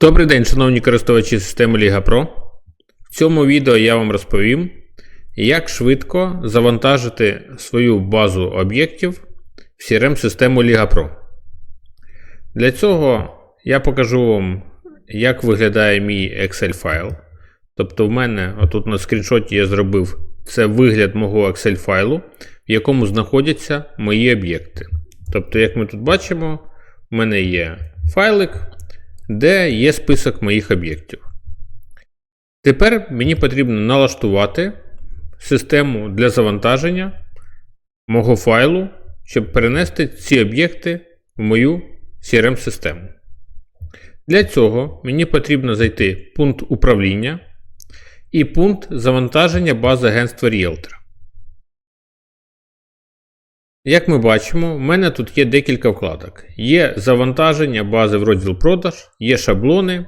Добрий день, шановні користувачі системи Liga Pro. В цьому відео я вам розповім, як швидко завантажити свою базу об'єктів в CRM-систему Liga Pro. Для цього я покажу вам, як виглядає мій Excel файл. Тобто, в мене отут на скріншоті я зробив це вигляд мого Excel файлу, в якому знаходяться мої об'єкти. Тобто, як ми тут бачимо, в мене є файлик де є список моїх об'єктів. Тепер мені потрібно налаштувати систему для завантаження мого файлу, щоб перенести ці об'єкти в мою CRM-систему. Для цього мені потрібно зайти в пункт управління і пункт завантаження бази агентства Realtor. Як ми бачимо, в мене тут є декілька вкладок. Є завантаження бази в розділ продаж, є шаблони,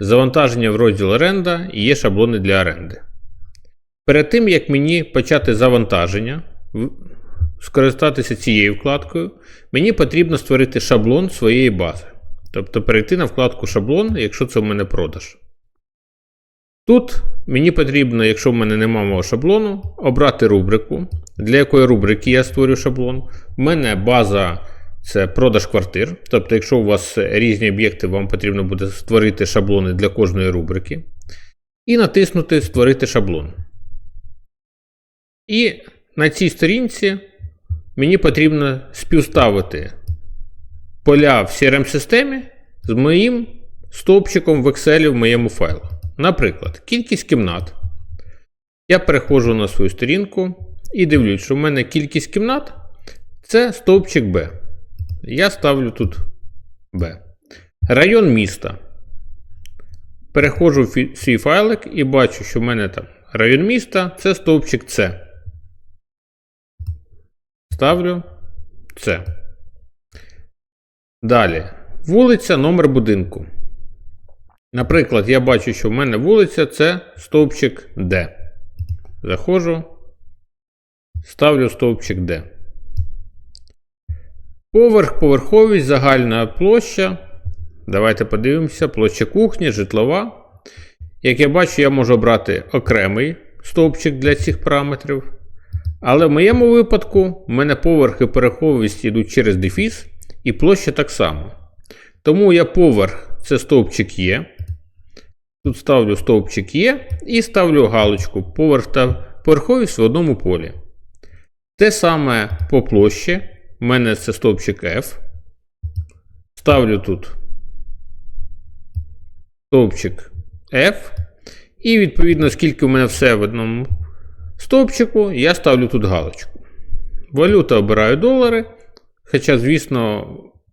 завантаження в розділ оренда і є шаблони для оренди. Перед тим, як мені почати завантаження, скористатися цією вкладкою, мені потрібно створити шаблон своєї бази. Тобто перейти на вкладку шаблон, якщо це в мене продаж. Тут мені потрібно, якщо в мене немає мого шаблону, обрати рубрику. Для якої рубрики я створю шаблон. У мене база це продаж квартир. Тобто, якщо у вас різні об'єкти, вам потрібно буде створити шаблони для кожної рубрики. І натиснути Створити шаблон. І на цій сторінці мені потрібно співставити поля в CRM-системі з моїм стовпчиком в Excel в моєму файлу. Наприклад, кількість кімнат. Я переходжу на свою сторінку і дивлюсь, що в мене кількість кімнат це стовпчик Б. Я ставлю тут Б. Район міста. Переходжу в свій файлик і бачу, що в мене там район міста це стовпчик С. Ставлю С. Далі. Вулиця, номер будинку. Наприклад, я бачу, що в мене вулиця це стовпчик D. Заходжу, ставлю стовпчик D. Поверх, поверховість, загальна площа. Давайте подивимося, площа кухні, житлова. Як я бачу, я можу обрати окремий стовпчик для цих параметрів. Але в моєму випадку в мене поверх і поверховість йдуть через дефіс, і площа так само. Тому я поверх це стовпчик є. Тут ставлю стовпчик Є і ставлю галочку поверховість в одному полі. Те саме по площі. У мене це стовпчик F. Ставлю тут стовпчик F. І, відповідно, скільки у мене все в одному стовпчику, я ставлю тут галочку. Валюта обираю долари. Хоча, звісно,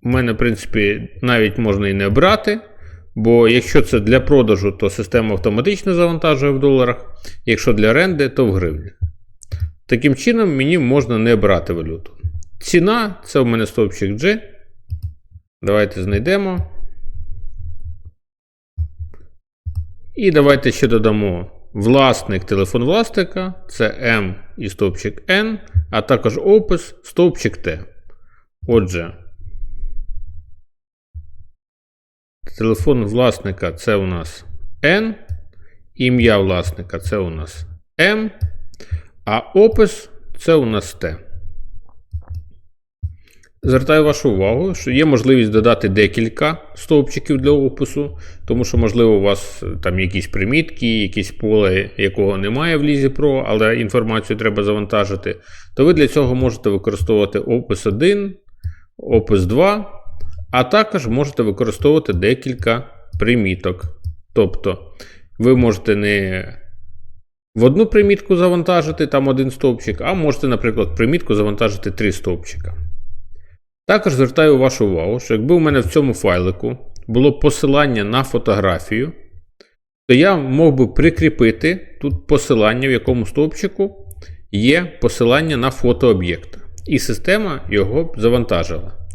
у мене, в принципі, навіть можна і не обрати. Бо якщо це для продажу, то система автоматично завантажує в доларах, якщо для оренди, то в гривні. Таким чином, мені можна не брати валюту. Ціна це у мене стовпчик G. Давайте знайдемо. І давайте ще додамо власник, телефон власника, це M і стовпчик N, а також опис стовпчик T. Отже. Телефон власника це у нас N. Ім'я власника це у нас M. А опис це у нас T. Звертаю вашу увагу, що є можливість додати декілька стовпчиків для опису, тому що, можливо, у вас там якісь примітки, якісь поле, якого немає в Лізі Pro, але інформацію треба завантажити, то ви для цього можете використовувати опис 1, опис 2. А також можете використовувати декілька приміток. Тобто, ви можете не в одну примітку завантажити там один стовпчик, а можете, наприклад, примітку завантажити три стовпчика. Також звертаю вашу увагу, що якби у мене в цьому файлику було посилання на фотографію, то я мог би прикріпити тут посилання, в якому стовпчику є посилання на фотооб'єкт. І система його завантажила.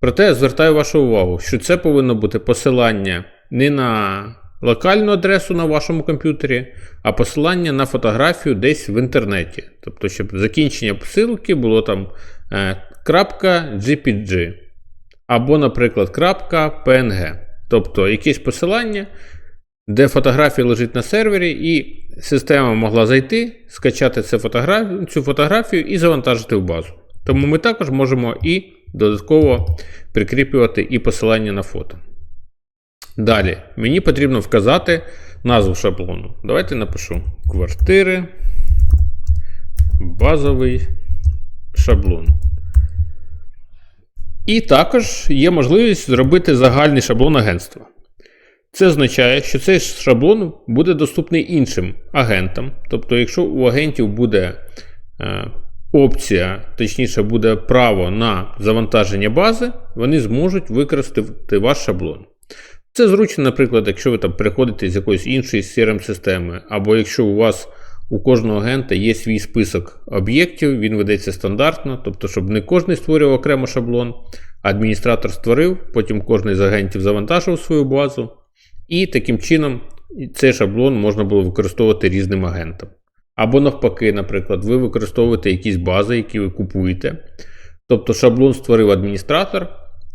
Проте звертаю вашу увагу, що це повинно бути посилання не на локальну адресу на вашому комп'ютері, а посилання на фотографію десь в інтернеті. Тобто, щоб закінчення посилки було там е, .gpg або, наприклад, .png. Тобто якесь посилання, де фотографія лежить на сервері, і система могла зайти, скачати цю фотографію і завантажити в базу. Тому ми також можемо і додатково прикріплювати і посилання на фото. Далі, мені потрібно вказати назву шаблону. Давайте напишу квартири, базовий шаблон. І також є можливість зробити загальний шаблон агентства. Це означає, що цей шаблон буде доступний іншим агентам. Тобто, якщо у агентів буде е, опція, точніше, буде право на завантаження бази, вони зможуть використати ваш шаблон. Це зручно, наприклад, якщо ви там переходите з якоїсь іншої CRM-системи, або якщо у вас у кожного агента є свій список об'єктів, він ведеться стандартно, тобто, щоб не кожен створював окремо шаблон, адміністратор створив, потім кожен з агентів завантажив свою базу, і таким чином цей шаблон можна було використовувати різним агентам. Або навпаки, наприклад, ви використовуєте якісь бази, які ви купуєте. Тобто шаблон створив адміністратор,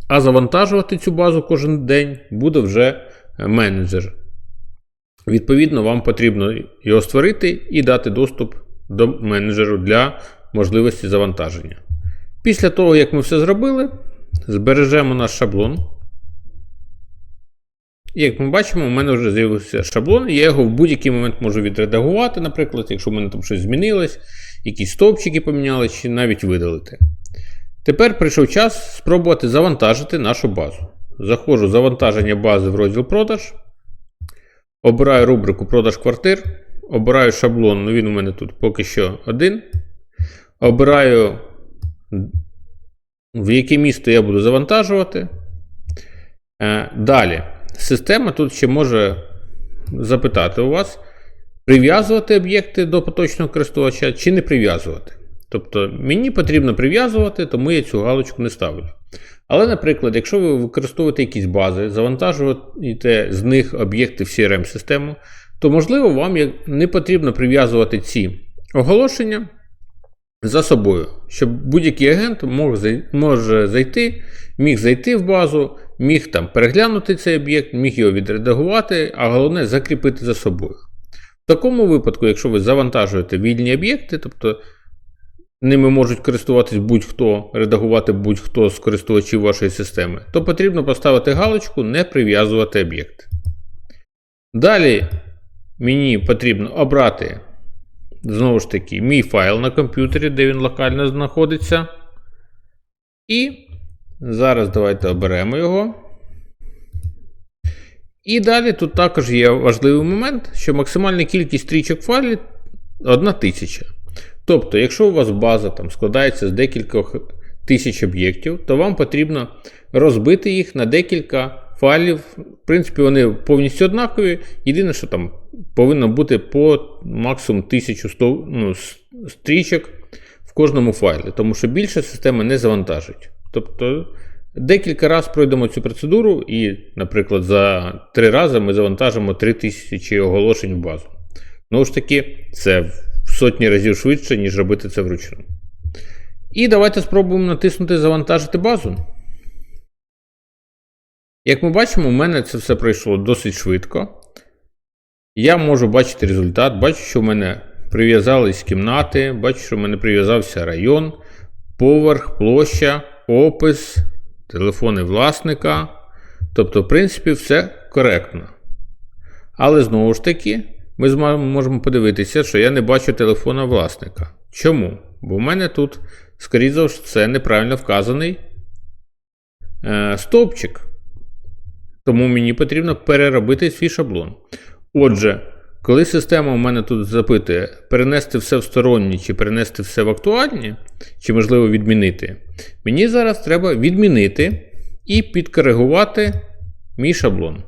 а завантажувати цю базу кожен день буде вже менеджер. Відповідно, вам потрібно його створити і дати доступ до менеджеру для можливості завантаження. Після того, як ми все зробили, збережемо наш шаблон. І як ми бачимо, у мене вже з'явився шаблон, і я його в будь-який момент можу відредагувати, наприклад, якщо в мене там щось змінилось, якісь стовпчики помінялися, чи навіть видалити. Тепер прийшов час спробувати завантажити нашу базу. Заходжу завантаження бази в розділ продаж. Обираю рубрику продаж квартир. Обираю шаблон, ну він у мене тут поки що один. Обираю, в яке місто я буду завантажувати. Е, Далі. Система тут ще може запитати у вас, прив'язувати об'єкти до поточного користувача чи не прив'язувати. Тобто мені потрібно прив'язувати, тому я цю галочку не ставлю. Але, наприклад, якщо ви використовуєте якісь бази, завантажуєте з них об'єкти в CRM-систему, то, можливо, вам не потрібно прив'язувати ці оголошення за собою, щоб будь-який агент може зайти, міг зайти в базу, міг там переглянути цей об'єкт, міг його відредагувати, а головне закріпити за собою. В такому випадку, якщо ви завантажуєте вільні об'єкти, тобто ними можуть користуватись будь-хто, редагувати будь-хто з користувачів вашої системи, то потрібно поставити галочку Не прив'язувати об'єкт. Далі мені потрібно обрати, знову ж таки, мій файл на комп'ютері, де він локально знаходиться. І зараз давайте оберемо його. І далі тут також є важливий момент, що максимальна кількість стрічок файлів 1000. Тобто, якщо у вас база там складається з декількох тисяч об'єктів, то вам потрібно розбити їх на декілька файлів. В принципі, вони повністю однакові. Єдине, що там повинно бути по максимум 1100 ну, стрічок в кожному файлі, тому що більше система не завантажить. Тобто декілька разів пройдемо цю процедуру, і, наприклад, за три рази ми завантажимо 3000 оголошень в базу. Ну ж таки, це в сотні разів швидше, ніж робити це вручну. І давайте спробуємо натиснути Завантажити базу. Як ми бачимо, у мене це все пройшло досить швидко. Я можу бачити результат, бачу, що в мене прив'язались кімнати, бачу, що в мене прив'язався район, поверх, площа, опис, телефони власника. Тобто, в принципі, все коректно. Але знову ж таки, ми можемо подивитися, що я не бачу телефона власника. Чому? Бо в мене тут, скоріше за все, неправильно вказаний е, стовпчик. Тому мені потрібно переробити свій шаблон. Отже, коли система у мене тут запитує, перенести все в сторонні чи перенести все в актуальні, чи можливо відмінити, мені зараз треба відмінити і підкоригувати мій шаблон.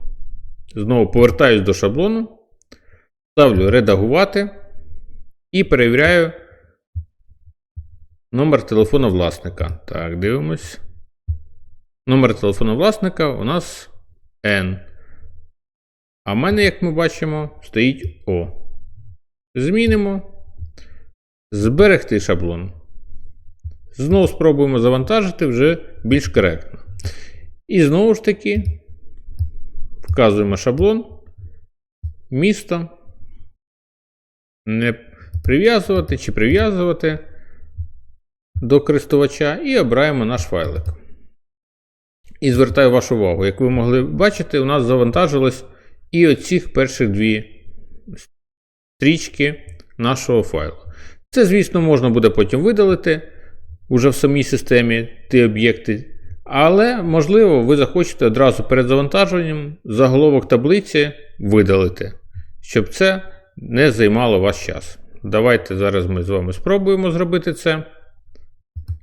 Знову повертаюсь до шаблону. Ставлю редагувати і перевіряю номер телефону власника. Так, дивимось. Номер телефону власника у нас N. А в мене, як ми бачимо, стоїть О. Змінимо. Зберегти шаблон. Знову спробуємо завантажити вже більш коректно. І знову ж таки, Вказуємо шаблон, місто. Не прив'язувати чи прив'язувати до користувача і обираємо наш файлик. І звертаю вашу увагу, як ви могли бачити, у нас завантажилось і оцих перших дві стрічки нашого файлу. Це, звісно, можна буде потім видалити уже в самій системі ті об'єкти. Але, можливо, ви захочете одразу перед завантаженням заголовок таблиці видалити, щоб це не займало ваш час. Давайте зараз ми з вами спробуємо зробити це.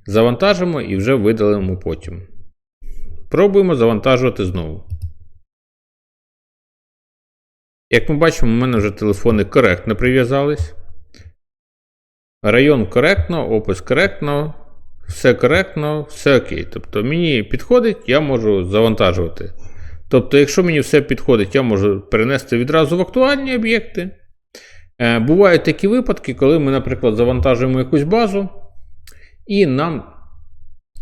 Завантажимо і вже видалимо потім. Пробуємо завантажувати знову. Як ми бачимо, у мене вже телефони коректно прив'язались. Район коректно, опис коректно, все коректно, все окей. Тобто мені підходить, я можу завантажувати. Тобто, якщо мені все підходить, я можу перенести відразу в актуальні об'єкти. Е, Бувають такі випадки, коли ми, наприклад, завантажуємо якусь базу, і нам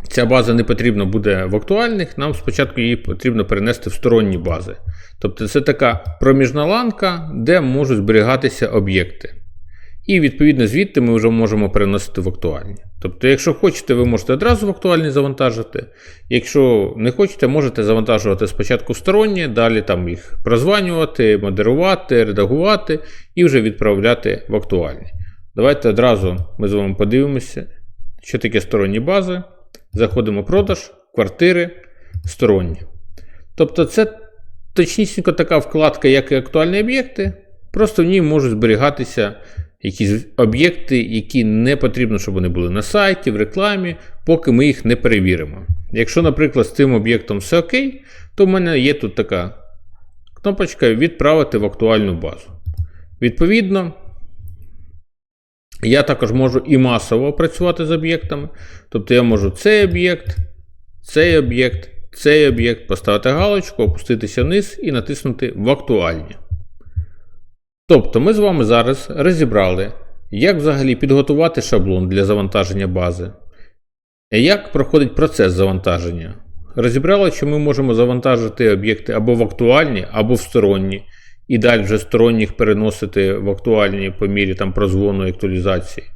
ця база не потрібна буде в актуальних, нам спочатку її потрібно перенести в сторонні бази. Тобто це така проміжна ланка, де можуть зберігатися об'єкти. І відповідно звідти ми вже можемо переносити в актуальні. Тобто, якщо хочете, ви можете одразу в актуальні завантажити. Якщо не хочете, можете завантажувати спочатку сторонні, далі там їх прозванювати, модерувати, редагувати і вже відправляти в актуальні. Давайте одразу ми з вами подивимося, що таке сторонні бази. Заходимо в продаж, квартири, сторонні. Тобто, це точнісінько така вкладка, як і актуальні об'єкти. Просто в ній можуть зберігатися якісь об'єкти, які не потрібно, щоб вони були на сайті, в рекламі, поки ми їх не перевіримо. Якщо, наприклад, з цим об'єктом все окей, то в мене є тут така кнопочка Відправити в актуальну базу. Відповідно, я також можу і масово працювати з об'єктами. Тобто я можу цей об'єкт, цей об'єкт, цей об'єкт поставити галочку, опуститися вниз і натиснути в актуальні. Тобто ми з вами зараз розібрали, як взагалі підготувати шаблон для завантаження бази, як проходить процес завантаження. Розібрали, що ми можемо завантажити об'єкти або в актуальні, або в сторонні, і далі вже сторонніх переносити в актуальні по мірі там прозвону і актуалізації.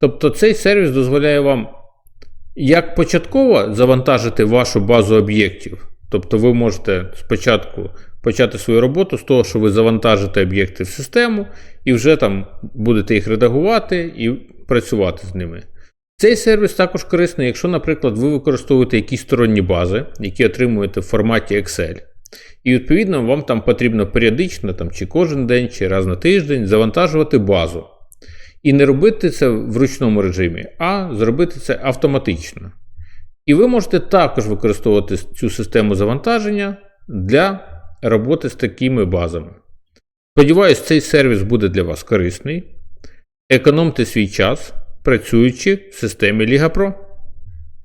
Тобто цей сервіс дозволяє вам як початково завантажити вашу базу об'єктів. Тобто ви можете спочатку почати свою роботу з того, що ви завантажите об'єкти в систему і вже там будете їх редагувати і працювати з ними. Цей сервіс також корисний, якщо, наприклад, ви використовуєте якісь сторонні бази, які отримуєте в форматі Excel. І, відповідно, вам там потрібно періодично, там, чи кожен день, чи раз на тиждень завантажувати базу. І не робити це в ручному режимі, а зробити це автоматично. І ви можете також використовувати цю систему завантаження для роботи з такими базами. Сподіваюсь, цей сервіс буде для вас корисний. Економте свій час, працюючи в системі Pro.